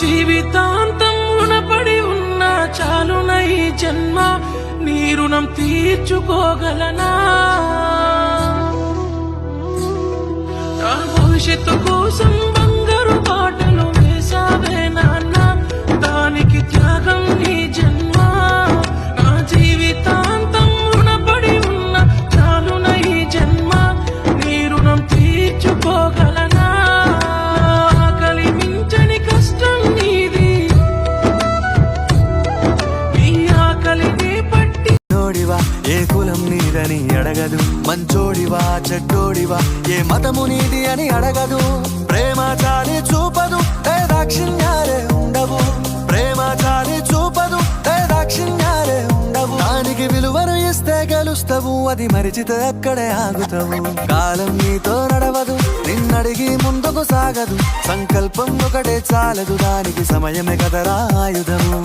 జీవితాంతం రుణపడి ఉన్న చాలునై జన్మ నీ రుణం తీర్చుకోగలనా? భవిష్యత్తు కోసం చెడ్డోడివా ఏ మతము నీది అని అడగదు. ప్రేమ చాలి చూపదు. ఏ దాక్షిణ్యాలే ఉండవు. ప్రేమ చాలి చూపదు. ఏ దాక్షిణ్యాలే ఉండవు. దానికి విలువను ఇస్తే గెలుస్తావు. అది మరిచితే అక్కడే ఆగుతావు. కాలం నీతో నడవదు. నిన్నడిగి ముందుకు సాగదు. సంకల్పం ఒకటే చాలదు. దానికి సమయమే కదరా ఆయుధము.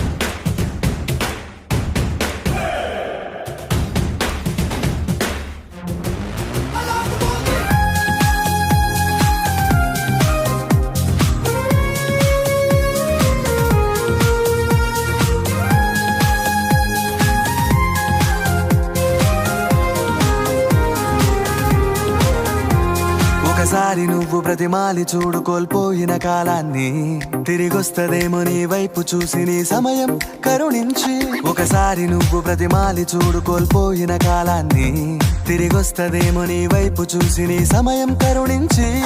ఒకసారి నువ్వు ప్రతిమాలి చూడు కోల్పోయిన కాలాన్ని. తిరిగొస్తదేమో నీ వైపు చూసి నీ సమయం కరుణించి. ఒకసారి నువ్వు ప్రతిమాలి చూడు కోల్పోయిన కాలాన్ని. తిరిగొస్తదేమో నీ వైపు చూసి నీ సమయం కరుణించి.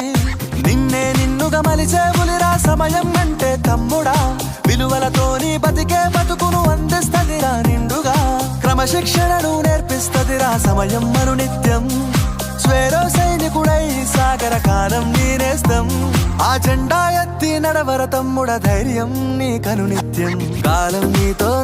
నిన్నే నిన్నుగా మలిచేవులిరా సమయం అంటే తమ్ముడా. విలువలతోని బతికే బతుకును అందిస్తదిరా నిండుగా. క్రమశిక్షణను నేర్పిస్తదిరా సమయం మరు నిత్యం. స్వేరో సైనికుడై సాగర కాలం నీనేస్తం. ఆ జెండా ఎత్తి నడవర తమ్ముడ ధైర్యం నీ కను నిత్యం. కాలం నీతో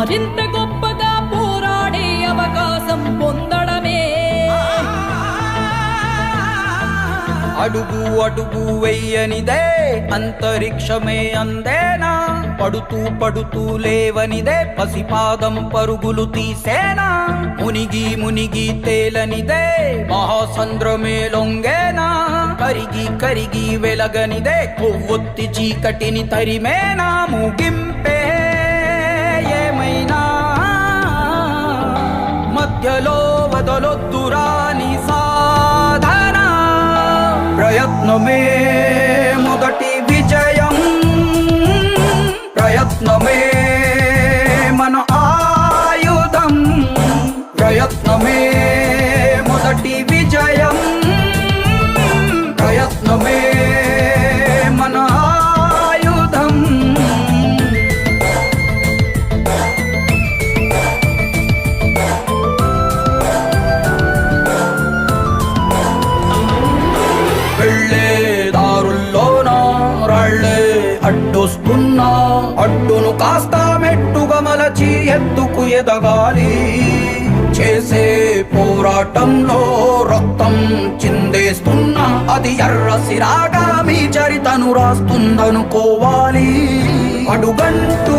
మరింత గొప్పగా పోరాడే అవకాశం పొందడమే. అడుగు అడుగు వెయ్యనిదే అంతరిక్షమే అందేనా? పడుతూ పడుతూ లేవనిదే పసిపాదం పరుగులు తీసేనా? మునిగి మునిగి తేలనిదే మహాసంద్రమే లొంగేనా? కరిగి కరిగి వెలగనిదే కొవ్వొత్తి చీకటిని తరిమేనా? ముగిం మధ్యలో వదలొద్దురాని సాధన ప్రయత్నమే మొదటి విజయం ప్రయత్నమే మన ఆయుధం ప్రయత్నమే మొదటి విజయం ప్రయత్నమే వెళ్ళే దారుల్లో రాళ్ళే అడ్డొస్తున్నా అడ్డును కాస్త మెట్టుగమలచి ఎత్తుకు ఎదగాలి. చేసే పోరాటంలో రక్తం చిందేస్తున్నా అది ఎర్ర సిరాగా మీ చరితను రాస్తుందనుకోవాలి. అడుగంటూ